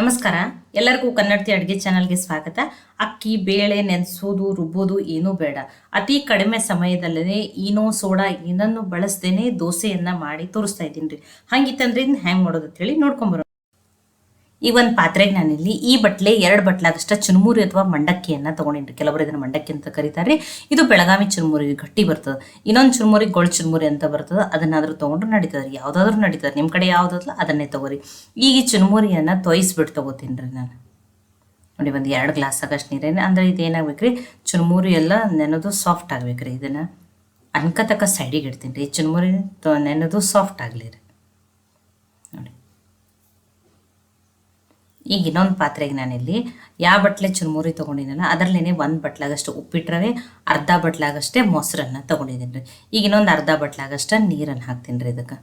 ನಮಸ್ಕಾರ. ಎಲ್ಲರಿಗೂ ಕನ್ನಡತಿ ಅಡುಗೆ ಚಾನಲ್ಗೆ ಸ್ವಾಗತ. ಅಕ್ಕಿ, ಬೇಳೆ, ನೆನೆಸೋದು, ರುಬ್ಬೋದು ಏನೂ ಬೇಡ. ಅತಿ ಕಡಿಮೆ ಸಮಯದಲ್ಲೇ ಏನೋ ಸೋಡಾ ಏನನ್ನು ಬಳಸ್ದೇನೆ ದೋಸೆಯನ್ನ ಮಾಡಿ ತೋರಿಸ್ತಾ ಇದ್ದೀನಿ ರೀ. ಹಂಗಿತ್ತಂದ್ರೆ ಇದನ್ನ ಹ್ಯಾಂಗ್ ಮಾಡೋದು ಅಂತೇಳಿ ನೋಡ್ಕೊಂಬರೋಣ ಈ ಒಂದು ಪಾತ್ರೆಗೆ ನಾನಿಲ್ಲಿ ಈ ಬಟ್ಲೆ, ಎರಡು ಬಟ್ಲಾಗಷ್ಟ ಚುರುಮುರಿ ಅಥವಾ ಮಂಡಕ್ಕಿಯನ್ನ ತಗೊಂಡಿನ್ರಿ. ಕೆಲವರು ಇದನ್ನ ಮಂಡಕ್ಕಿ ಅಂತ ಕರೀತಾರೆ. ಇದು ಬೆಳಗಾವಿ ಚುರುಮುರಿ ಗಟ್ಟಿ ಬರ್ತದೆ. ಇನ್ನೊಂದು ಚುರುಮುರಿ ಗೊಳ್ ಚುರುಮುರಿ ಅಂತ ಬರ್ತದೆ. ಅದನ್ನಾದರೂ ತೊಗೊಂಡ್ರೆ ನಡೀತದೆ ಯಾವುದಾದ್ರೂ ನಡೀತದೆ ನಿಮ್ಮ ಕಡೆ ಯಾವುದಲ್ಲ ಅದನ್ನೇ ತಗೋರಿ. ಈಗ ಈ ಚುರುಮುರಿಯನ್ನು ತೊಯ್ಸ್ಬಿಟ್ಟು ತಗೋತೀನಿ ರೀ ನಾನು. ನೋಡಿ, ಒಂದು ಎರಡು ಗ್ಲಾಸ್ ಆಗಷ್ಟು ನೀರೇನೆ ಅಂದರೆ ಇದೇನಾಗ್ಬೇಕು ರೀ ಚುರುಮುರಿ ಎಲ್ಲ ನೆನೆದು ಸಾಫ್ಟ್ ಆಗ್ಬೇಕು ರೀ ಇದನ್ನು ಅನ್ಕತಕ್ಕ ಸೈಡಿಗೆ ಇಡ್ತೀನಿ ರೀ ಚುರುಮುರಿ ನೆನೆದು ಸಾಫ್ಟ್ ಆಗಲಿ ರೀ ನೋಡಿ ಈಗ ಇನ್ನೊಂದು ಪಾತ್ರೆಗೆ ನಾನಿಲ್ಲಿ ಯಾವ ಬಟ್ಲೆ ಚುರುಮುರಿ ತೊಗೊಂಡಿನಲ್ಲ ಅದರಲ್ಲೇನೆ ಒಂದು ಬಟ್ಲಾಗಷ್ಟು ಉಪ್ಪಿಟ್ಟು ರವೆ ಅರ್ಧ ಬಟ್ಲಾಗಷ್ಟೇ ಮೊಸರನ್ನ ತೊಗೊಂಡಿದ್ದೀನಿ ರೀ ಈಗ ಇನ್ನೊಂದು ಅರ್ಧ ಬಟ್ಲಾಗಷ್ಟು ನೀರನ್ನು ಹಾಕ್ತೀನಿ ರೀ ಇದಕ್ಕೆ.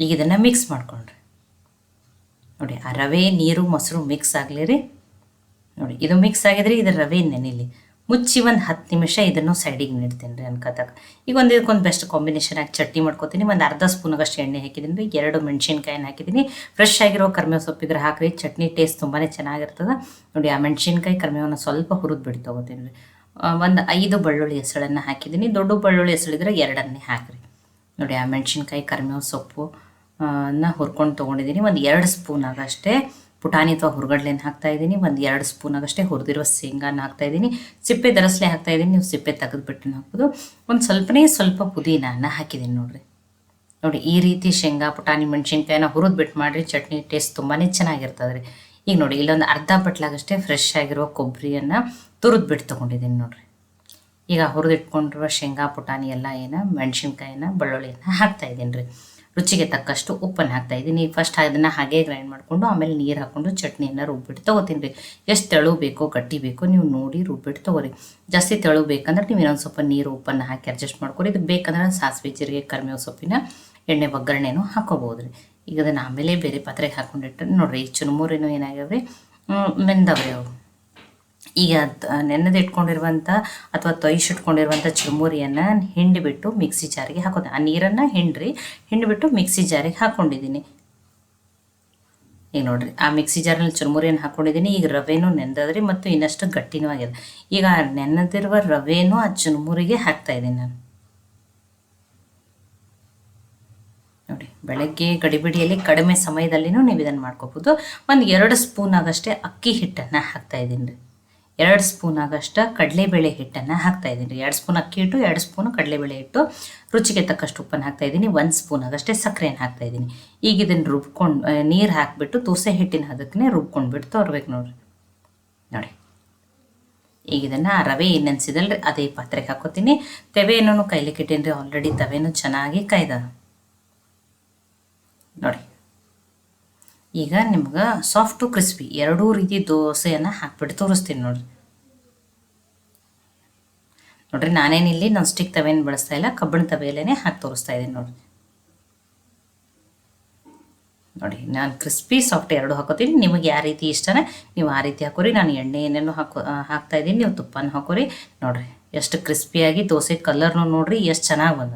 ಈಗ ಇದನ್ನು ಮಿಕ್ಸ್ ಮಾಡ್ಕೊಂಡ್ರಿ. ನೋಡಿ, ಆ ರವೆ, ನೀರು, ಮೊಸರು ಮಿಕ್ಸ್ ಆಗಲಿ ರೀ. ನೋಡಿ, ಇದು ಮಿಕ್ಸ್ ಆಗಿದ್ರೆ ಇದು ರವೆ ನೆನಿಲಿ ಮುಚ್ಚಿ ಒಂದು ಹತ್ತು ನಿಮಿಷ ಇದನ್ನು ಸೈಡಿಗೆ ನೀಡ್ತೀನಿ ರೀ ಅನ್ಕೋತಾಗ. ಈಗ ಒಂದು ಇದಕ್ಕೊಂದು ಬೆಸ್ಟ್ ಕಾಂಬಿನೇಷನ್ ಆಗಿ ಚಟ್ನಿ ಮಾಡ್ಕೊತೀನಿ. ಒಂದು ಅರ್ಧ ಸ್ಪೂನ್ಗಷ್ಟು ಎಣ್ಣೆ ಹಾಕಿದ್ದೀನಿ ರೀ. ಎರಡು ಮೆಣಸಿನ್ಕಾಯಿನ ಹಾಕಿದ್ದೀನಿ ಫ್ರೆಶ್ ಆಗಿರೋ ಕರ್ಮೇವು ಸೊಪ್ಪಿದ್ರೆ ಹಾಕ್ರಿ. ಚಟ್ನಿ ಟೇಸ್ಟ್ ತುಂಬಾ ಚೆನ್ನಾಗಿರ್ತದೆ. ನೋಡಿ, ಆ ಮೆಣಸಿನ್ಕಾಯಿ ಕರ್ಮೇವನ್ನ ಸ್ವಲ್ಪ ಹುರಿದು ಬಿಟ್ಟು ತೊಗೋತೀನಿ ರೀ. ಒಂದು ಐದು ಬೆಳ್ಳುಳ್ಳಿ ಹೆಸಳನ್ನು ಹಾಕಿದ್ದೀನಿ ದೊಡ್ಡ ಬೆಳ್ಳುಳ್ಳಿ ಹೆಸಳಿದ್ರೆ ಎರಡನ್ನೇ ಹಾಕಿರಿ. ನೋಡಿ, ಆ ಮೆಣಸಿನ್ಕಾಯಿ ಕರ್ಮೇವ ಸೊಪ್ಪು ನ ಹುರ್ಕೊಂಡು ತೊಗೊಂಡಿದ್ದೀನಿ ಒಂದು ಎರಡು ಸ್ಪೂನ್ ಆಗಷ್ಟೇ ಪುಟಾಣಿ ಅಥವಾ ಹುರ್ಗಡ್ಲೆನ ಹಾಕ್ತಾ ಇದ್ದೀನಿ. ಒಂದು ಎರಡು ಸ್ಪೂನ್ ಆಗಷ್ಟೇ ಹುರಿದಿರುವ ಶೇಂಗಾನ ಹಾಕ್ತಾ ಇದ್ದೀನಿ. ಸಿಪ್ಪೆ ದರಸ್ಲೆ ಹಾಕ್ತಾ ಇದ್ದೀನಿ. ನೀವು ಸಿಪ್ಪೆ ತೆಗೆದುಬಿಟ್ಟು ಹಾಕ್ಬೋದು. ಒಂದು ಸ್ವಲ್ಪನೇ ಸ್ವಲ್ಪ ಪುದೀನಾನ ಹಾಕಿದ್ದೀನಿ ನೋಡಿರಿ. ನೋಡಿ, ಈ ರೀತಿ ಶೇಂಗಾ, ಪುಟಾಣಿ, ಮೆಣಸಿನ್ಕಾಯಿನ ಹುರಿದು ಬಿಟ್ಟು ಮಾಡಿರಿ. ಚಟ್ನಿ ಟೇಸ್ಟ್ ತುಂಬಾ ಚೆನ್ನಾಗಿರ್ತದೆ ರೀ ಈಗ ನೋಡಿ, ಇಲ್ಲೊಂದು ಅರ್ಧ ಬಟ್ಲಾಗಷ್ಟೇ ಫ್ರೆಶ್ ಆಗಿರುವ ಕೊಬ್ಬರಿಯನ್ನು ತುರಿದು ಬಿಟ್ಟು ತೊಗೊಂಡಿದ್ದೀನಿ ನೋಡಿರಿ. ಈಗ ಹುರಿದಿಟ್ಕೊಂಡಿರುವ ಶೇಂಗಾ, ಪುಟಾಣಿ ಎಲ್ಲ ಏನು, ಮೆಣಸಿನ್ಕಾಯಿನ, ಬೆಳ್ಳುಳ್ಳಿಯನ್ನು ಹಾಕ್ತಾ ಇದ್ದೀನಿ ರೀ ರುಚಿಗೆ ತಕ್ಕಷ್ಟು ಉಪ್ಪನ್ನು ಹಾಕ್ತಾ ಇದ್ದೀನಿ. ಫಸ್ಟ್ ಅದನ್ನು ಹಾಗೆ ಗ್ರೈಂಡ್ ಮಾಡಿಕೊಂಡು ಆಮೇಲೆ ನೀರು ಹಾಕ್ಕೊಂಡು ಚಟ್ನಿಯನ್ನು ರುಬ್ಬಿಟ್ಟು ತೊಗೋತೀನಿ ರೀ. ಎಷ್ಟು ತೆಳು ಬೇಕೋ, ಗಟ್ಟಿ ಬೇಕೋ ನೀವು ನೋಡಿ ರುಬ್ಬಿಟ್ಟು ತೊಗೋರಿ. ಜಾಸ್ತಿ ತೆಳು ಬೇಕಂದ್ರೆ ನೀವು ಇನ್ನೊಂದು ಸ್ವಲ್ಪ ನೀರು ಉಪ್ಪನ್ನು ಹಾಕಿ ಅಡ್ಜಸ್ಟ್ ಮಾಡ್ಕೊರಿ. ಇದು ಬೇಕಂದ್ರೆ ಸಾಸಿವೆ ಜೀರಿಗೆ, ಕರಿಮೇವು ಸೊಪ್ಪಿನ ಎಣ್ಣೆ ಒಗ್ಗರಣೆನೂ ಹಾಕೋಬೋದು ರೀ. ಈಗ ಅದನ್ನು ಆಮೇಲೆ ಬೇರೆ ಪಾತ್ರೆಗೆ ಹಾಕ್ಕೊಂಡಿಟ್ಟು ನೋಡಿರಿ ಈ ಚುರುಮುರಿನೂ ಏನಾಗ್ಯಾವ ಮೆಂದವ್ರಿ ಅವು. ಈಗ ನೆನೆದಿಟ್ಕೊಂಡಿರುವಂಥ ಅಥವಾ ತೊಯ್ಸಿಟ್ಕೊಂಡಿರುವಂಥ ಚುರುಮುರಿಯನ್ನು ಹಿಂಡಿಬಿಟ್ಟು ಮಿಕ್ಸಿ ಜಾರಿಗೆ ಹಾಕೋದು ಆ ನೀರನ್ನು ಹಿಂಡ್ರಿ, ಹಿಂಡಿಬಿಟ್ಟು ಮಿಕ್ಸಿ ಜಾರಿಗೆ ಹಾಕ್ಕೊಂಡಿದ್ದೀನಿ ಈಗ ನೋಡಿರಿ, ಆ ಮಿಕ್ಸಿ ಜಾರಲ್ಲಿ ಚುರುಮುರಿಯನ್ನು ಹಾಕ್ಕೊಂಡಿದ್ದೀನಿ ಈಗ ರವೆನೂ ನೆನೆದ್ರಿ ಮತ್ತು ಇನ್ನಷ್ಟು ಗಟ್ಟಿನೂ ಆಗಿದೆ. ಈಗ ಆ ನೆನೆದಿರುವ ರವೆನೂ ಆ ಚುರುಮುರಿಗೆ ಹಾಕ್ತಾ ಇದ್ದೀನಿ ನಾನು. ನೋಡಿ, ಬೆಳಗ್ಗೆ ಗಡಿಬಿಡಿಯಲ್ಲಿ ಕಡಿಮೆ ಸಮಯದಲ್ಲಿನೂ ನೀವು ಇದನ್ನು ಮಾಡ್ಕೋಬೋದು. ಒಂದು ಎರಡು ಸ್ಪೂನ್ ಆಗಷ್ಟೇ ಅಕ್ಕಿ ಹಿಟ್ಟನ್ನು ಹಾಕ್ತಾ ಇದ್ದೀನಿ. ರೀ ಎರಡು ಸ್ಪೂನ್ ಆಗಷ್ಟ ಕಡಲೆಬೇಳೆ ಹಿಟ್ಟನ್ನು ಹಾಕ್ತಾ ಇದ್ದೀನಿ. ರೀ ಎರಡು ಸ್ಪೂನ್ ಅಕ್ಕಿ ಹಿಟ್ಟು, ಎರಡು ಸ್ಪೂನು ಕಡಲೆಬೇಳೆ ಹಿಟ್ಟು. ರುಚಿಗೆ ತಕ್ಕಷ್ಟು ಉಪ್ಪನ್ನು ಹಾಕ್ತಾ ಇದ್ದೀನಿ. ಒಂದು ಸ್ಪೂನ್ ಆಗಷ್ಟೇ ಸಕ್ಕರೆಯನ್ನು ಹಾಕ್ತಾ ಇದ್ದೀನಿ. ಈಗ ಇದನ್ನು ರುಬ್ಕೊಂಡು ನೀರು ಹಾಕಿಬಿಟ್ಟು ದೋಸೆ ಹಿಟ್ಟಿನ ಅದಕ್ಕೆ ರುಬ್ಕೊಂಡ್ಬಿಟ್ಟು ತೋರ್ಬೇಕು ನೋಡ್ರಿ. ನೋಡಿ. ಈಗ ಇದನ್ನು ರವೆ ಏನು ರೀ ಅದೇ ಪಾತ್ರೆಗೆ ಹಾಕೋತೀನಿ. ತೆವೆಯನ್ನು ಕೈಲಿಕ್ಕೆ ಇಟ್ಟೀನಿ ರೀ ಆಲ್ರೆಡಿ ತವೆನೂ ಚೆನ್ನಾಗಿ ಕಾಯ್ದ. ನೋಡಿ. ಈಗ ನಿಮ್ಗೆ ಸಾಫ್ಟು ಕ್ರಿಸ್ಪಿ ಎರಡೂ ರೀತಿ ದೋಸೆಯನ್ನು ಹಾಕ್ಬಿಟ್ಟು ತೋರಿಸ್ತೀನಿ ನೋಡ್ರಿ. ನೋಡ್ರಿ ನಾನೇನಿಲ್ಲಿ ನಾನು ಸ್ಟಿಕ್ ತವೆನ ಬಳಸ್ತಾ ಇಲ್ಲ, ಕಬ್ಬಿಣ ತವೆಯಲ್ಲೇ ಹಾಕಿ ತೋರಿಸ್ತಾ ಇದ್ದೀನಿ ನೋಡ್ರಿ. ನೋಡಿ, ನಾನು ಕ್ರಿಸ್ಪಿ ಸಾಫ್ಟ್ ಎರಡು ಹಾಕೋತೀನಿ. ನಿಮಗೆ ಯಾವ ರೀತಿ ಇಷ್ಟನ ನೀವು ಆ ರೀತಿ ಹಾಕೋರಿ. ನಾನು ಎಣ್ಣೆ ಏನೇನು ಹಾಕೋ ಹಾಕ್ತಾ ಇದ್ದೀನಿ. ನೀವು ತುಪ್ಪನ ಹಾಕೋರಿ. ನೋಡ್ರಿ, ಎಷ್ಟು ಕ್ರಿಸ್ಪಿಯಾಗಿ ದೋಸೆ ಕಲರ್ನು ನೋಡ್ರಿ, ಎಷ್ಟು ಚೆನ್ನಾಗಿ ಬಂದ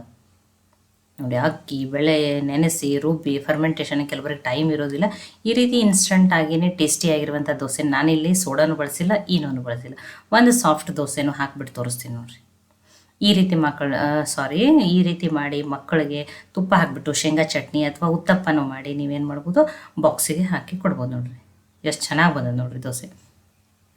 ನೋಡಿ, ಅಕ್ಕಿ, ಬೆಳೆ, ನೆನೆಸಿ, ರುಬ್ಬಿ ಫರ್ಮೆಂಟೇಷನ್ ಕೆಲವರಿಗೆ ಟೈಮ್ ಇರೋದಿಲ್ಲ. ಈ ರೀತಿ ಇನ್ಸ್ಟಂಟ್ ಆಗಿನೇ ಟೇಸ್ಟಿ ಆಗಿರುವಂಥ ದೋಸೆ ನಾನಿಲ್ಲಿ ಸೋಡಾನು ಬಳಸಿಲ್ಲ, ಈನೋನು ಬಳಸಿಲ್ಲ. ಒಂದು ಸಾಫ್ಟ್ ದೋಸೆನೂ ಹಾಕ್ಬಿಟ್ಟು ತೋರಿಸ್ತೀನಿ ನೋಡಿರಿ. ಈ ರೀತಿ ಮಕ್ಕಳು ಸಾರಿ ಈ ರೀತಿ ಮಾಡಿ ಮಕ್ಕಳಿಗೆ ತುಪ್ಪ ಹಾಕ್ಬಿಟ್ಟು, ಶೇಂಗಾ ಚಟ್ನಿ ಅಥವಾ ಉತ್ತಪ್ಪನೂ ಮಾಡಿ ನೀವೇನು ಮಾಡ್ಬೋದು ಬಾಕ್ಸಿಗೆ ಹಾಕಿ ಕೊಡ್ಬೋದು ನೋಡಿರಿ. ಎಷ್ಟು ಚೆನ್ನಾಗಿ ಬಂದದ ನೋಡಿರಿ ದೋಸೆ.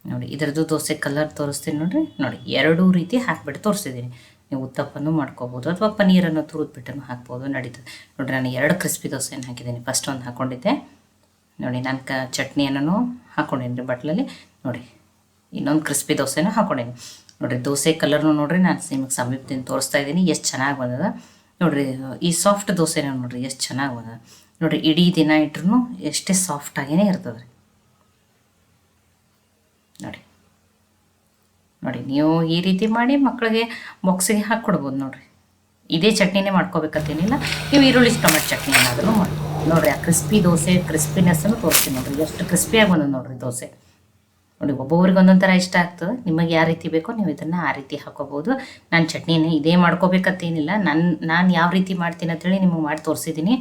ನೋಡಿ, ಇದರದ್ದು ದೋಸೆ ಕಲರ್ ತೋರಿಸ್ತೀನಿ ನೋಡಿರಿ. ನೋಡಿ, ಎರಡೂ ರೀತಿ ಹಾಕ್ಬಿಟ್ಟು ತೋರಿಸಿದ್ದೀನಿ. ನೀವು ಉತ್ತಪ್ಪನೂ ಮಾಡ್ಕೋಬೋದು ಅಥವಾ ಪನ್ನೀರನ್ನು ತುರಿದ್ಬಿಟ್ಟನ್ನು ಹಾಕ್ಬೋದು, ನಡೀತದೆ. ನೋಡಿರಿ, ನಾನು ಎರಡು ಕ್ರಿಸ್ಪಿ ದೋಸೆಯನ್ನು ಹಾಕಿದ್ದೀನಿ. ಫಸ್ಟ್ ಒಂದು ಹಾಕ್ಕೊಂಡಿದ್ದೆ ನೋಡಿ, ನಾನು ಕ ಚಟ್ನಿಯನ್ನು ಹಾಕ್ಕೊಂಡಿನಿ ಬಟ್ಲಲ್ಲಿ. ನೋಡಿ, ಇನ್ನೊಂದು ಕ್ರಿಸ್ಪಿ ದೋಸೆನೂ ಹಾಕ್ಕೊಂಡಿನಿ ನೋಡಿರಿ, ದೋಸೆ ಕಲರ್ನು ನೋಡಿರಿ, ನಾನು ನಿಮಗೆ ಸಮೀಪದಿಂದ ತೋರಿಸ್ತಾ ಇದ್ದೀನಿ. ಎಷ್ಟು ಚೆನ್ನಾಗಿ ಬಂದದ. ನೋಡಿರಿ, ಈ ಸಾಫ್ಟ್ ದೋಸೆನ ನೋಡಿರಿ, ಎಷ್ಟು ಚೆನ್ನಾಗಿ ಬಂದದ. ನೋಡಿರಿ, ಇಡೀ ದಿನ ಇಟ್ರು ಎಷ್ಟೇ ಸಾಫ್ಟಾಗಿಯೇ ಇರ್ತದೆ ರೀ ನೋಡಿ. ನೋಡಿ, ನೀವು ಈ ರೀತಿ ಮಾಡಿ ಮಕ್ಕಳಿಗೆ ಬಾಕ್ಸಿಗೆ ಹಾಕ್ಕೊಡ್ಬೋದು ನೋಡಿರಿ. ಇದೇ ಚಟ್ನಿನೇ ಮಾಡ್ಕೋಬೇಕಂತೇನಿಲ್ಲ. ನೀವು ಈರುಳ್ಳಿ ಟೊಮೆಟೊ ಚಟ್ನಿ ಏನಾದರೂ ಮಾಡಿ. ನೋಡಿರಿ, ಆ ಕ್ರಿಸ್ಪಿ ದೋಸೆ ಕ್ರಿಸ್ಪಿನೆಸ್ಸನ್ನು ತೋರಿಸ್ತೀನಿ ನೋಡಿರಿ. ಎಷ್ಟು ಕ್ರಿಸ್ಪಿಯಾಗಿ ಬಂದದ ನೋಡಿರಿ ದೋಸೆ. ನೋಡಿ ಒಬ್ಬೊಬ್ರಿಗೆ ಒಂದೊಂದು ಥರ ಇಷ್ಟ ಆಗ್ತದೆ. ನಿಮಗೆ ಯಾವ ರೀತಿ ಬೇಕೋ ನೀವು ಇದನ್ನು ಆ ರೀತಿ ಹಾಕೋಬೋದು ನಾನು ಚಟ್ನಿನೇ ಇದೇ ಮಾಡ್ಕೋಬೇಕಂತೇನಿಲ್ಲ. ನನ್ನ ನಾನು ಯಾವ ರೀತಿ ಮಾಡ್ತೀನಿ ಅಂತೇಳಿ ನಿಮಗೆ ಮಾಡಿ ತೋರಿಸಿದ್ದೀನಿ.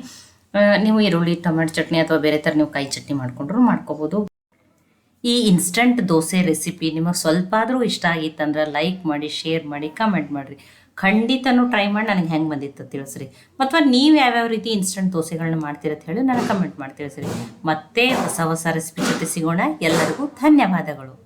ನೀವು ಈರುಳ್ಳಿ, ಟೊಮೆಟೊ ಚಟ್ನಿ ಅಥವಾ ಬೇರೆ ಥರ ನೀವು ಕಾಯಿ ಚಟ್ನಿ ಮಾಡ್ಕೊಂಡ್ರು ಮಾಡ್ಕೋಬೋದು. ಈ ಇನ್ಸ್ಟಂಟ್ ದೋಸೆ ರೆಸಿಪಿ ನಿಮಗೆ ಸ್ವಲ್ಪ ಆದರೂ ಇಷ್ಟ ಆಗಿತ್ತಂದ್ರೆ ಲೈಕ್ ಮಾಡಿ ಶೇರ್ ಮಾಡಿ ಕಮೆಂಟ್ ಮಾಡಿರಿ. ಖಂಡಿತನೂ ಟ್ರೈ ಮಾಡಿ ನನಗೆ ಹೆಂಗೆ ಬಂದಿತ್ತು ತಿಳಿಸ್ರಿ. ಅಥವಾ ನೀವು ಯಾವ್ಯಾವ ರೀತಿ ಇನ್ಸ್ಟಂಟ್ ದೋಸೆಗಳನ್ನ ಮಾಡ್ತೀರತ್ತ ಹೇಳಿ ನನಗೆ ಕಮೆಂಟ್ ಮಾಡಿ ತಿಳಿಸ್ರಿ ಮತ್ತೆ ಹೊಸ ಹೊಸ ರೆಸಿಪಿ ಜೊತೆ ಸಿಗೋಣ. ಎಲ್ಲರಿಗೂ ಧನ್ಯವಾದಗಳು.